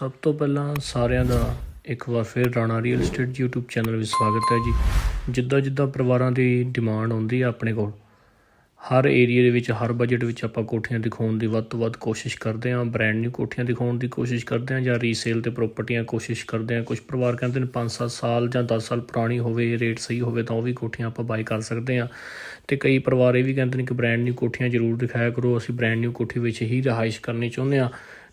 ਸਭ ਤੋਂ ਪਹਿਲਾਂ ਸਾਰਿਆਂ ਦਾ ਇੱਕ ਵਾਰ ਫਿਰ Rana real estate YouTube channel ਵਿੱਚ ਸਵਾਗਤ ਹੈ ਜੀ। ਜਿੱਦਾਂ ਜਿੱਦਾਂ ਪਰਿਵਾਰਾਂ ਦੀ ਡਿਮਾਂਡ ਆਉਂਦੀ ਹੈ ਆਪਣੇ ਕੋਲ, ਹਰ ਏਰੀਆ ਦੇ ਵਿੱਚ, ਹਰ ਬਜਟ ਵਿੱਚ ਆਪਾਂ ਕੋਠੀਆਂ ਦਿਖਾਉਣ ਦੀ ਵੱਧ ਤੋਂ ਵੱਧ ਕੋਸ਼ਿਸ਼ ਕਰਦੇ ਹਾਂ ਬ੍ਰਾਂਡ ਨਿਊ ਕੋਠੀਆਂ ਦਿਖਾਉਣ ਦੀ ਕੋਸ਼ਿਸ਼ ਕਰਦੇ ਹਾਂ ਜਾਂ ਰੀਸੇਲ ਤੇ ਪ੍ਰਾਪਰਟੀਆਂ ਕੋਸ਼ਿਸ਼ ਕਰਦੇ ਹਾਂ। ਕੁਝ ਪਰਿਵਾਰ ਕਹਿੰਦੇ ਨੇ 5-7 ਸਾਲ ਜਾਂ 10 ਸਾਲ ਪੁਰਾਣੀ ਹੋਵੇ ਰੇਟ ਸਹੀ ਹੋਵੇ ਤਾਂ ਉਹ ਵੀ ਕੋਠੀਆਂ ਆਪਾਂ ਬਾਈ ਕਰ ਸਕਦੇ ਹਾਂ। ਤੇ ਕਈ ਪਰਿਵਾਰ ਇਹ ਵੀ ਕਹਿੰਦੇ ਨੇ ਕਿ ਬ੍ਰਾਂਡ ਨਿਊ ਕੋਠੀਆਂ ਜ਼ਰੂਰ ਦਿਖਾਇਆ ਕਰੋ, ਅਸੀਂ ਬ੍ਰਾਂਡ ਨਿਊ ਕੋਠੀ ਵਿੱਚ ਹੀ ਰਹਾਇਸ਼ ਕਰਨੀ ਚਾਹੁੰਦੇ ਹਾਂ।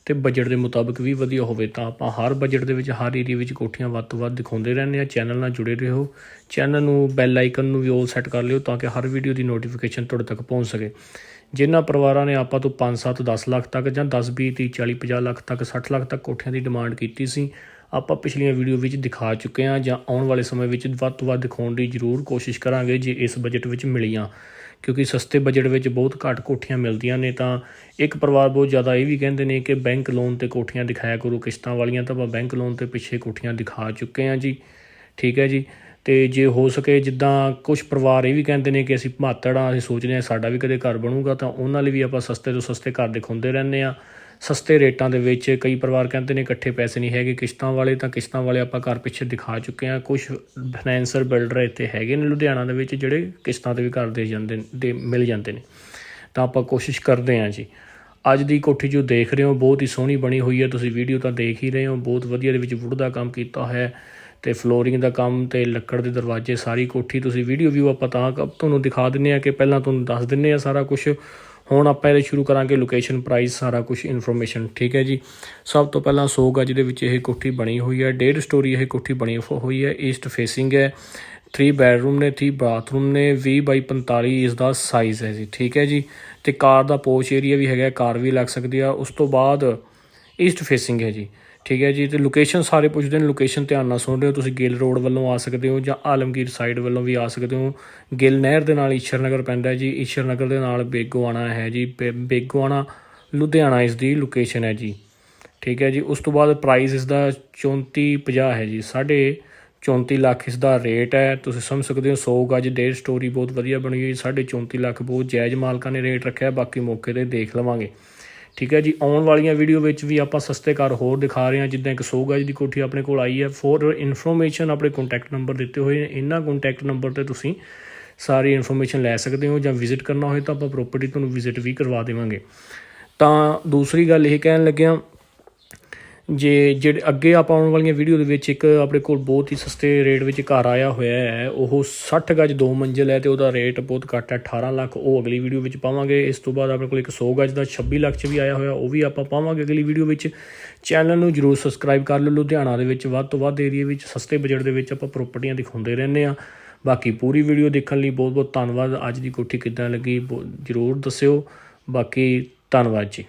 ਤੇ ਬਜਟ ਦੇ ਮੁਤਾਬਕ ਵੀ ਵਧੀਆ ਹੋਵੇ ਤਾਂ ਆਪਾਂ ਹਰ ਬਜਟ ਦੇ ਵਿੱਚ, ਹਰ ਏਰੀਆ ਵਿੱਚ ਕੋਠੀਆਂ ਵੱਧ ਤੋਂ ਵੱਧ ਦਿਖਾਉਂਦੇ ਰਹਿੰਦੇ ਆ ਚੈਨਲ ਨਾਲ ਜੁੜੇ ਰਹੋ। ਚੈਨਲ ਨੂੰ ਬੈਲ ਆਈਕਨ ਨੂੰ ਵੀ ਆਲ ਸੈੱਟ ਕਰ ਲਿਓ ਤਾਂ ਕਿ ਹਰ ਵੀਡੀਓ ਦੀ ਨੋਟੀਫਿਕੇਸ਼ਨ ਤੁਹਾਡੇ ਤੱਕ ਪਹੁੰਚ ਸਕੇ। ਜਿਨ੍ਹਾਂ ਪਰਿਵਾਰਾਂ ਨੇ ਆਪਾਂ ਤੋਂ 5 7 10 ਲੱਖ ਤੱਕ ਜਾਂ 10 20 30 40 50 ਲੱਖ ਤੱਕ 60 ਲੱਖ ਤੱਕ ਕੋਠੀਆਂ ਦੀ ਡਿਮਾਂਡ ਕੀਤੀ ਸੀ, ਆਪਾਂ ਪਿਛਲੀਆਂ ਵੀਡੀਓ ਵਿੱਚ ਦਿਖਾ ਚੁੱਕੇ ਹਾਂ ਜਾਂ ਆਉਣ ਵਾਲੇ ਸਮੇਂ ਵਿੱਚ ਵੱਧ ਤੋਂ ਵੱਧ ਦਿਖਾਉਣ ਦੀ ਜ਼ਰੂਰ ਕੋਸ਼ਿਸ਼ ਕਰਾਂਗੇ ਜੇ ਇਸ ਬਜਟ ਵਿੱਚ ਮਿਲੀਆਂ। ਕਿਉਂਕਿ ਸਸਤੇ ਬਜਟ ਵਿੱਚ ਬਹੁਤ ਘੱਟ ਕੋਠੀਆਂ ਮਿਲਦੀਆਂ ਨੇ, ਤਾਂ ਇੱਕ ਪਰਿਵਾਰ ਬਹੁਤ ਜ਼ਿਆਦਾ ਇਹ ਵੀ ਕਹਿੰਦੇ ਨੇ ਕਿ ਬੈਂਕ ਲੋਨ ਤੇ ਕੋਠੀਆਂ ਦਿਖਾਇਆ ਕਰੋ, ਕਿਸ਼ਤਾਂ ਵਾਲੀਆਂ ਤਾਂ ਆਪਾਂ ਬੈਂਕ ਲੋਨ ਤੇ ਪਿੱਛੇ ਕੋਠੀਆਂ ਦਿਖਾ ਚੁੱਕੇ ਹਾਂ ਜੀ। ਠੀਕ ਹੈ ਜੀ? ਤੇ ਜੇ ਹੋ ਸਕੇ ਜਿੱਦਾਂ ਕੁਝ ਪਰਿਵਾਰ ਇਹ ਵੀ ਕਹਿੰਦੇ ਨੇ ਕਿ ਅਸੀਂ ਮਾਤੜਾ ਅਸੀਂ ਸੋਚਦੇ ਹਾਂ ਸਾਡਾ ਵੀ ਕਦੇ ਘਰ ਬਣੂਗਾ, ਤਾਂ ਉਹਨਾਂ ਲਈ ਵੀ ਆਪਾਂ ਸਸਤੇ ਤੋਂ ਸਸਤੇ ਘਰ ਦਿਖਾਉਂਦੇ ਰਹਿੰਦੇ ਆ ਸਸਤੇ ਰੇਟਾਂ ਦੇ ਵਿੱਚ ਕਈ ਪਰਿਵਾਰ ਕਹਿੰਦੇ ਨੇ ਇਕੱਠੇ ਪੈਸੇ ਨਹੀਂ ਹੈਗੇ ਕਿਸ਼ਤਾਂ ਵਾਲੇ, ਤਾਂ ਕਿਸ਼ਤਾਂ ਵਾਲੇ ਆਪਾਂ ਘਰ ਪਿੱਛੇ ਦਿਖਾ ਚੁੱਕੇ ਆ ਕੁਝ ਫਾਈਨੈਂਸਰ ਬਿਲਡਰ ਇੱਥੇ ਹੈਗੇ ਨੇ ਲੁਧਿਆਣਾ ਦੇ ਵਿੱਚ, ਜਿਹੜੇ ਕਿਸ਼ਤਾਂ ਤੇ ਵੀ ਘਰ ਦੇ ਜਾਂਦੇ ਨੇ, ਦੇ ਮਿਲ ਜਾਂਦੇ ਨੇ। ਤਾਂ ਆਪਾਂ ਕੋਸ਼ਿਸ਼ ਕਰਦੇ ਹਾਂ ਜੀ। ਅੱਜ ਦੀ ਕੋਠੀ ਜੋ ਦੇਖ ਰਹੇ ਹੋ, ਬਹੁਤ ਹੀ ਸੋਹਣੀ ਬਣੀ ਹੋਈ ਹੈ। ਤੁਸੀਂ ਵੀਡੀਓ ਤਾਂ ਦੇਖ ਹੀ ਰਹੇ ਹੋ, ਬਹੁਤ ਵਧੀਆ ਦੇ ਵਿੱਚ ਵੁੱਡ ਦਾ ਕੰਮ ਕੀਤਾ ਹੋਇਆ ਹੈ ਤੇ ਫਲੋਰਿੰਗ ਦਾ ਕੰਮ ਤੇ ਲੱਕੜ ਦੇ ਦਰਵਾਜ਼ੇ, ਸਾਰੀ ਕੋਠੀ ਤੁਸੀਂ ਵੀਡੀਓ ਵੀ ਆਪਾਂ ਤਾਂ ਤੁਹਾਨੂੰ ਦਿਖਾ ਦਿੰਨੇ ਆ ਕਿ ਪਹਿਲਾਂ ਤੁਹਾਨੂੰ ਦੱਸ ਦਿੰਨੇ ਆ ਸਾਰਾ ਕੁਝ ਹੁਣ ਆਪਾਂ ਇਹਦੇ ਸ਼ੁਰੂ ਕਰਾਂਗੇ ਲੋਕੇਸ਼ਨ ਪ੍ਰਾਈਸ ਸਾਰਾ ਕੁਝ ਇਨਫੋਰਮੇਸ਼ਨ ਠੀਕ ਹੈ ਜੀ? ਸਭ ਤੋਂ ਪਹਿਲਾਂ 100 ਗਜ ਦੇ ਵਿੱਚ ਇਹ ਕੋਠੀ ਬਣੀ ਹੋਈ ਹੈ। ਡੇਢ ਸਟੋਰੀ ਇਹ ਕੋਠੀ ਬਣੀ ਹੋਈ ਹੈ। ਈਸਟ ਫੇਸਿੰਗ ਹੈ। 3 ਬੈਡਰੂਮ ਨੇ 3 ਬਾਥਰੂਮ ਨੇ 20 ਬਾਈ 45 ਇਸ ਦਾ ਸਾਈਜ਼ ਹੈ ਜੀ, ਠੀਕ ਹੈ ਜੀ? ਤੇ ਕਾਰ ਦਾ ਪੋਚ ਏਰੀਆ ਵੀ ਹੈਗਾ, ਕਾਰ ਵੀ ਲੱਗ ਸਕਦੀ ਆ। ਉਸ ਤੋਂ ਬਾਅਦ ਈਸਟ ਫੇਸਿੰਗ ਹੈ ਜੀ। ਠੀਕ ਹੈ ਜੀ, ਤੇ ਲੋਕੇਸ਼ਨ ਸਾਰੇ ਪੁੱਛਦੇ ਨੇ ਲੋਕੇਸ਼ਨ ਧਿਆਨ ਨਾਲ ਸੁਣ ਰਹੇ ਹੋ, ਤੁਸੀਂ ਗਿੱਲ ਰੋਡ ਵੱਲੋਂ ਆ ਸਕਦੇ ਹੋ ਜਾਂ ਆਲਮਗੀਰ ਸਾਈਡ ਵੱਲੋਂ ਵੀ ਆ ਸਕਦੇ ਹੋ। ਗਿੱਲ ਨਹਿਰ ਦੇ ਨਾਲ ਈਸ਼ਰ ਨਗਰ ਪੈਂਦਾ ਹੈ ਜੀ ਈਸ਼ਰ ਨਗਰ ਦੇ ਨਾਲ ਬੇਗੋਆਣਾ ਹੈ ਜੀ, ਬੇ- ਬੇਗੋਆਣਾ, ਲੁਧਿਆਣਾ ਇਸ ਦੀ ਲੋਕੇਸ਼ਨ ਹੈ ਜੀ। ਠੀਕ ਹੈ ਜੀ, ਉਸ ਤੋਂ ਬਾਅਦ ਪ੍ਰਾਈਸ ਇਸ ਦਾ 3450 ਹੈ ਜੀ, ਸਾਢੇ 34 ਲੱਖ ਇਸ ਦਾ ਰੇਟ ਹੈ। ਤੁਸੀਂ ਸਮਝ ਸਕਦੇ ਹੋ 100 ਗਜ ਡੇਢ ਸਟੋਰੀ ਬਹੁਤ ਵਧੀਆ ਬਣੀ ਹੋਈ, ਸਾਢੇ 34 ਲੱਖ ਬਹੁਤ ਜਾਇਜ਼ ਮਾਲਕਾਂ ਨੇ ਰੇਟ ਰੱਖਿਆ, ਬਾਕੀ ਮੌਕੇ ਤੇ ਦੇਖ ਲਵਾਂਗੇ। ਠੀਕ ਹੈ ਜੀ, ਆਉਣ ਵਾਲੀਆਂ ਵੀਡੀਓ ਵਿੱਚ ਵੀ ਆਪਾਂ ਸਸਤੇ ਘਰ ਹੋਰ ਦਿਖਾ ਰਹੇ ਹਾਂ, ਜਿੱਦਾਂ ਇੱਕ 100 ਗਜ ਦੀ ਕੋਠੀ ਆਪਣੇ ਕੋਲ ਆਈ ਹੈ। ਫੋਰ ਇਨਫੋਰਮੇਸ਼ਨ ਆਪਣੇ ਕੰਟੈਕਟ ਨੰਬਰ ਦਿੱਤੇ ਹੋਏ ਨੇ। ਇਹਨਾਂ ਕੰਟੈਕਟ ਨੰਬਰ ਤੇ ਤੁਸੀਂ ਸਾਰੀ ਇਨਫੋਰਮੇਸ਼ਨ ਲੈ ਸਕਦੇ ਹੋ ਜਾਂ ਵਿਜ਼ਿਟ ਕਰਨਾ ਹੋਏ ਤਾਂ ਆਪਾਂ ਪ੍ਰੋਪਰਟੀ ਤੁਹਾਨੂੰ ਵਿਜ਼ਿਟ ਵੀ ਕਰਵਾ ਦੇਵਾਂਗੇ। ਤਾਂ ਦੂਸਰੀ ਗੱਲ ਇਹ ਕਹਿਣ ਲੱਗਿਆ ਜੇ ਜਿਹੜੇ ਅੱਗੇ ਆਪਾਂ ਆਉਣ ਵਾਲੀਆਂ ਵੀਡੀਓ ਦੇ ਵਿੱਚ ਇੱਕ ਆਪਣੇ ਕੋਲ ਬਹੁਤ ਹੀ ਸਸਤੇ ਰੇਟ ਵਿੱਚ ਘਰ ਆਇਆ ਹੋਇਆ ਹੈ, ਉਹ 60 ਗਜ ਦੋ ਮੰਜ਼ਿਲ ਹੈ ਤੇ ਉਹਦਾ ਰੇਟ ਬਹੁਤ ਘੱਟ ਹੈ 18 ਲੱਖ, ਉਹ ਅਗਲੀ ਵੀਡੀਓ ਵਿੱਚ ਪਾਵਾਂਗੇ। ਇਸ ਤੋਂ ਬਾਅਦ ਆਪਣੇ ਕੋਲ ਇੱਕ 100 ਗਜ ਦਾ 26 ਲੱਖ 'ਚ ਵੀ ਆਇਆ ਹੋਇਆ, ਉਹ ਵੀ ਆਪਾਂ ਪਾਵਾਂਗੇ ਅਗਲੀ ਵੀਡੀਓ ਵਿੱਚ। ਚੈਨਲ ਨੂੰ ਜਰੂਰ ਸਬਸਕ੍ਰਾਈਬ ਕਰ ਲਓ, ਲੁਧਿਆਣਾ ਦੇ ਵਿੱਚ ਵੱਧ ਤੋਂ ਵੱਧ ਏਰੀਆ ਵਿੱਚ ਸਸਤੇ ਬਜਟ ਦੇ ਵਿੱਚ ਆਪਾਂ ਪ੍ਰਾਪਰਟੀਆਂ ਦਿਖਾਉਂਦੇ ਰਹਿੰਦੇ ਆ ਬਾਕੀ ਪੂਰੀ ਵੀਡੀਓ ਦੇਖਣ ਲਈ ਬਹੁਤ ਬਹੁਤ ਧੰਨਵਾਦ। ਅੱਜ ਦੀ ਕੋਠੀ ਕਿੱਦਾਂ ਲੱਗੀ ਜਰੂਰ ਦੱਸਿਓ। ਬਾਕੀ ਧੰਨਵਾਦ ਜੀ।